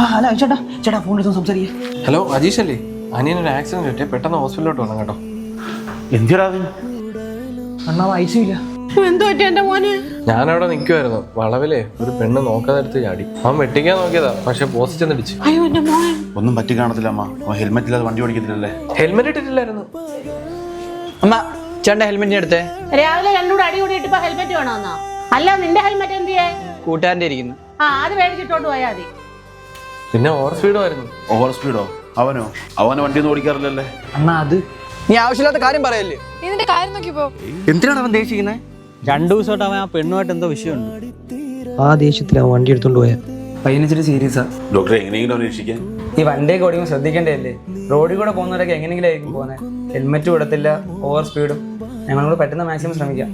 ആ ഹലോ ചേട്ടാ. ചേട്ടാ ഫോൺ എടുത്ത് സംസാരിക്കേ. ഹലോ അജീഷ് അല്ലേ അനിയനൊരു ആക്സിഡന്റ് പറ്റിയ പെട്ടെന്ന് ഹോസ്പിറ്റലിലോട്ട് വന്നു കേട്ടോ. എന്തിനാ അണ്ണാ ഐസിയില്ല ഞാനവിടെ നിൽക്കുമായിരുന്നു വളവിലെ ഒരു പെണ്ണ് നോക്കാതെടുത്ത് ചാടി. അവൻ വെട്ടിക്കാൻ നോക്കിയതാ പക്ഷെ പോസ്റ്റ് പിടിച്ചു. അയ്യോ എന്റെ മോൻ ഒന്നും പറ്റി കാണത്തില്ല അമ്മ. അവൻ ഹെൽമെറ്റ് ഇല്ലാതെ വണ്ടി ഓടിക്കത്തില്ലല്ലേ? ഹെൽമെറ്റ് ഇട്ടിട്ടില്ലായിരുന്നു. അമ്മ ചേട്ടന്റെ ഹെൽമെറ്റിന് എടുത്തേ? രാവിലെ രണ്ടുകൂടെ അടി കൂടി ഇട്ടിപ്പോ ഹെൽമെറ്റ് വേണമെന്നോ അല്ല നിന്റെ ഹെൽമെറ്റ് എന്ത് ചെയ്യേ കൂട്ടുകാരന്റെ ഇരിക്കുന്നു. ആ അത് മേടിച്ചിട്ടോണ്ട് പോയാൽ മതി. പിന്നെ ഓവർ സ്പീഡുമായിരുന്നു ഓവർ സ്പീഡോ അവനോ? അവനെ വണ്ടി ഒന്നും ഓടിക്കാറില്ലല്ലേ? അണ്ണാ അത് നീ ആവശ്യമില്ലാത്ത കാര്യം പറയല്ലേ? ഇതിന്റെ കാര്യം നോക്കിപ്പോ. എന്തിനാണ് അവൻ ദേഷിക്കുന്നത് രണ്ടു ദിവസമായിട്ട് അവൻ ആ പെണ്ണുമായിട്ട് എന്തോ വിഷയമുണ്ട്. ആ ദേഷ്യത്തിൽ അവൻ വണ്ടി എടുത്തോണ്ട് പോയത് പയ്യനിച്ചിട്ട് സീരിയസാ. ഡോക്ടർ എങ്ങനെയെങ്കിലും അന്വേഷിക്കാൻ ഈ വണ്ടിയൊക്കെ ഓടിക്കുമ്പോൾ ശ്രദ്ധിക്കേണ്ടതല്ലേ? റോഡിൽ കൂടെ പോകുന്നവരൊക്കെ എങ്ങനെയെങ്കിലും ആയിരിക്കും പോകുന്നത് ഹെൽമെറ്റ് വിടത്തില്ല ഓവർ സ്പീഡും ഞങ്ങളോട് പറ്റുന്ന മാക്സിമം ശ്രമിക്കാം.